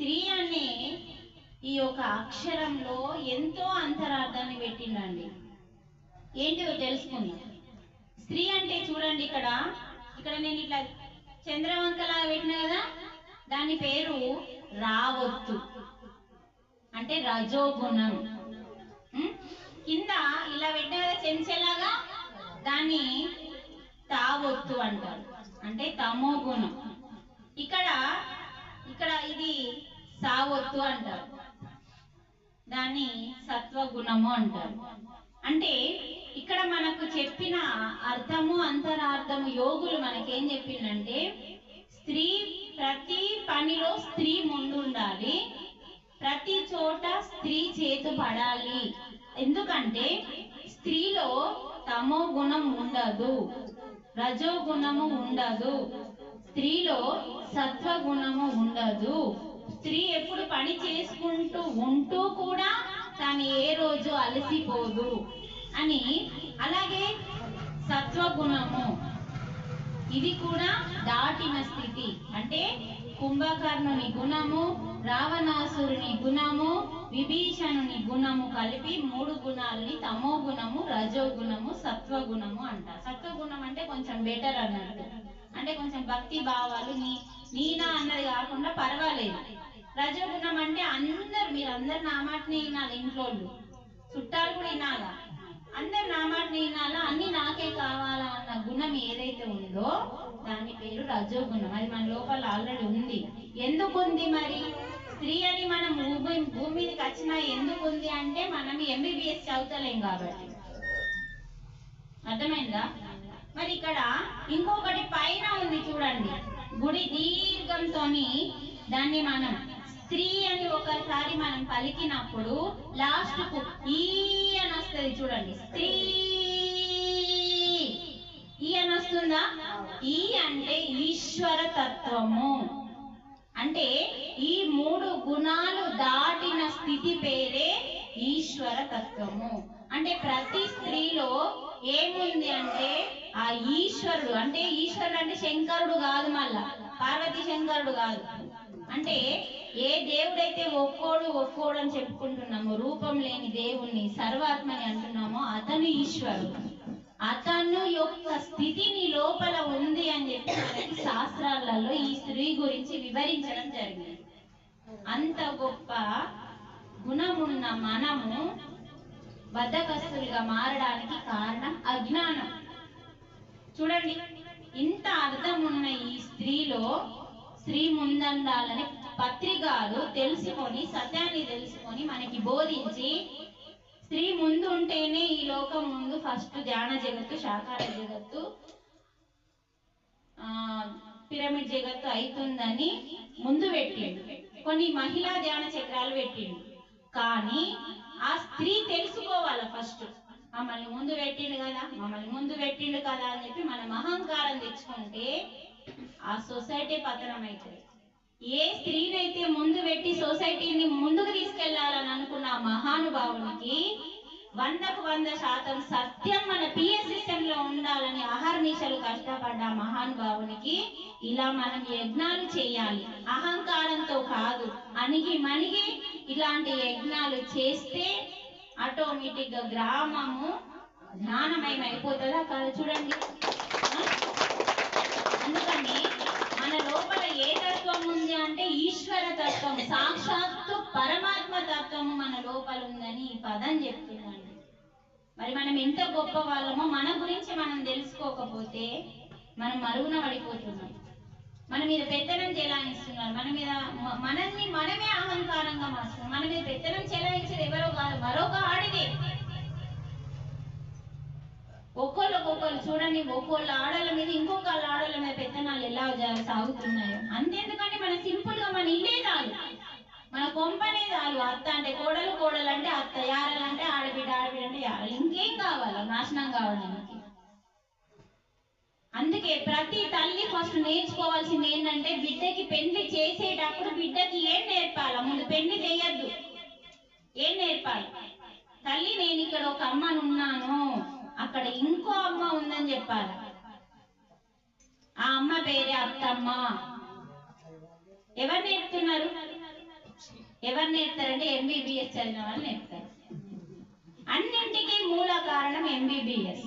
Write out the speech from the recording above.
స్త్రీ అనే ఈ యొక్క అక్షరంలో ఎంతో అంతరార్థాన్ని పెట్టిండండి ఏంటిదో తెలుసుకుందాం. స్త్రీ అంటే చూడండి ఇక్కడ. ఇక్కడ నేను ఇట్లా చంద్రవంకలా పెట్టిన కదా దాని పేరు రావొత్తు. అంటే రజోగుణం. కింద ఇలా పెట్టిన కదా చెంచెలాగా దాన్ని తావొత్తు అంటారు. అంటే తమో గుణం ఇక్కడ ఇది సావొత్తు అంటారు. దాన్ని సత్వగుణము అంటారు. అంటే ఇక్కడ మనకు చెప్పిన అర్థము అంతరార్థము యోగులు మనకేం చెప్పిందంటే స్త్రీ ప్రతి పనిలో స్త్రీ ముందుండాలి ప్రతి చోట స్త్రీ చేతు పడాలి. ఎందుకంటే స్త్రీలో తమో గుణం ఉండదు రజో గుణము ఉండదు. స్త్రీలో సత్వగుణము ఉండదు. స్త్రీ ఎప్పుడు పని చేసుకుంటూ ఉంటూ కూడా తాను ఏ రోజు అలసిపోదు అని అలాగే సత్వగుణము. ఇది కూడా దాటిన స్థితి. అంటే కుంభకర్ణుని గుణము రావణాసురుని గుణము విభీషణుని గుణము కలిపి మూడు గుణాలని తమో గుణము రజో గుణము సత్వగుణము అంట సత్వగుణం అంటే కొంచెం బెటర్ అన్నట్టు. అంటే కొంచెం భక్తి భావాలు నీ నీనా అన్నది కాకుండా పర్వాలేదు. రజోగుణం అంటే అందరు మీరు అందరు నా మాటనే వినాలి ఇంట్లో చుట్టాలు కూడా వినాలా? అందరు నా మాటనే వినాలా? అన్ని నాకే కావాలా అన్న గుణం ఏదైతే ఉందో దాని పేరు రజోగుణం. అది మన లోపల ఆల్రెడీ ఉంది. ఎందుకు ఉంది మరి? స్త్రీ అని మనం భూమి భూమి మీదకి వచ్చినా ఎందుకు ఉంది అంటే మనం ఎంబీబీఎస్ చదువుతలేం కాబట్టి. అర్థమైందా? మరి ఇక్కడ ఇంకో గుడి దాన్ని మనం స్త్రీ అని ఒకసారి మనం పలికినప్పుడు లాస్ట్కు ఈ అని వస్తుంది చూడండి. స్త్రీ. ఈ అని వస్తుందా? ఈ అంటే ఈశ్వర తత్వము అంటే ఈ మూడు గుణాలు దాటిన స్థితి పేరే ఈశ్వర తత్వము అంటే ప్రతి స్త్రీలో ఏముంది అంటే ఆ ఈశ్వరుడు అంటే ఈశ్వరుడు అంటే శంకరుడు కాదు మళ్ళా పార్వతి శంకరుడు కాదు. అంటే ఏ దేవుడైతే ఒక్కోడు ఒక్కోడు అని చెప్పుకుంటున్నామో రూపం లేని దేవుణ్ణి సర్వాత్మని అంటున్నామో అతను ఈశ్వరుడు. అతను యొక్క స్థితి నీ లోపల ఉంది అని చెప్పి మనకి శాస్త్రాలలో ఈ స్త్రీ గురించి వివరించడం జరిగింది. అంత గొప్ప గుణమున్న మనము బద్ధకస్తులుగా మారడానికి కారణం అజ్ఞానం. చూడండి. ఇంత అర్థం ఉన్న ఈ స్త్రీలో స్త్రీ ముందండాలని పత్రికాలు తెలుసుకొని సత్యాన్ని తెలుసుకొని మనకి బోధించి స్త్రీ ముందు ఉంటేనే ఈ లోకం ముందు ఫస్ట్ ధ్యాన జగత్తు శాకార జగత్తు ఆ పిరమిడ్ జగత్తు అవుతుందని ముందు పెట్టిండు. కొన్ని మహిళా ధ్యాన చక్రాలు పెట్టిండు. కానీ ఆ స్త్రీ తెలుసుకోవాలి ఫస్ట్. మమ్మల్ని ముందు పెట్టిండు కదా మమ్మల్ని ముందు పెట్టిండు కదా అని చెప్పి మనం అహంకారం తెచ్చుకుంటే ఆ సొసైటీ పతనం అవుతుంది ఏ స్త్రీనైతే ముందు పెట్టి సొసైటీని ముందుకు తీసుకెళ్ళాలని అనుకున్న మహానుభావునికి వందకు వంద శాతం సత్యం మన పిఎస్ సిస్టమ్లో ఉండాలని అహర్నిశలు కష్టపడ్డ మహానుభావునికి ఇలా మనం యజ్ఞాలు చేయాలి. అహంకారంతో కాదు అణిగి మణిగి ఇలాంటి యజ్ఞాలు చేస్తే ఆటోమేటిక్గా గ్రామము జ్ఞానమయం అయిపోతుందా కాదు చూడండి. అందుకని మన లోపల ఏ తత్వం ఉంది అంటే ఈశ్వర తత్వం సాక్షాత్తు పరమాత్మ తత్వము మన లోపల ఉందని ఈ పదం చెప్తుందండి. మరి మనం ఎంత గొప్ప వాళ్ళమో మన గురించి మనం తెలుసుకోకపోతే మనం మరుగున పడిపోతున్నాం. మన మీద పెత్తనం చెలాయిస్తున్నారు. మన మీద మనల్ని మనమే అహంకారంగా మార్చుకున్నాం. మన మీద పెత్తనం చెలాయించేది ఎవరో కాదు మరొక ఆడిదే. ఒక్కొక్కరు చూడండి ఒక్కొక్క ఆడల మీద ఇంకొక ఆడల మీద పెత్తనాలు ఎలా సాగుతున్నాయో. అంతేందుకంటే మన సింపుల్గా మన ఇల్లే చాలు. మన కొంపనే చాలు. అత్త అంటే కోడలు కోడలు అంటే అత్త. యారలు అంటే ఆడబిడ్డ ఆడబిడ్డ అంటే యారలు. ఇంకేం కావాలి? నాశనం కావడానికి అందుకే ప్రతి తల్లి ఫస్ట్ నేర్చుకోవాల్సింది ఏంటంటే బిడ్డకి పెళ్ళి చేసేటప్పుడు బిడ్డకి ఏం నేర్పాలి? ముందు పెళ్ళి చేయొద్దు. ఏం నేర్పాలి? తల్లి నేను ఇక్కడ ఒక అమ్మను ఉన్నాను. అక్కడ ఇంకో అమ్మ ఉందని చెప్పాలి? ఆ అమ్మ పేరే అత్తమ్మ. ఎవరు నేర్పుతున్నారు? ఎవరు నేర్పుతారంటే ఎంబీబీఎస్ చదివిన వాళ్ళు నేర్పుతారు. అన్నింటికీ మూల కారణం ఎంబీబీఎస్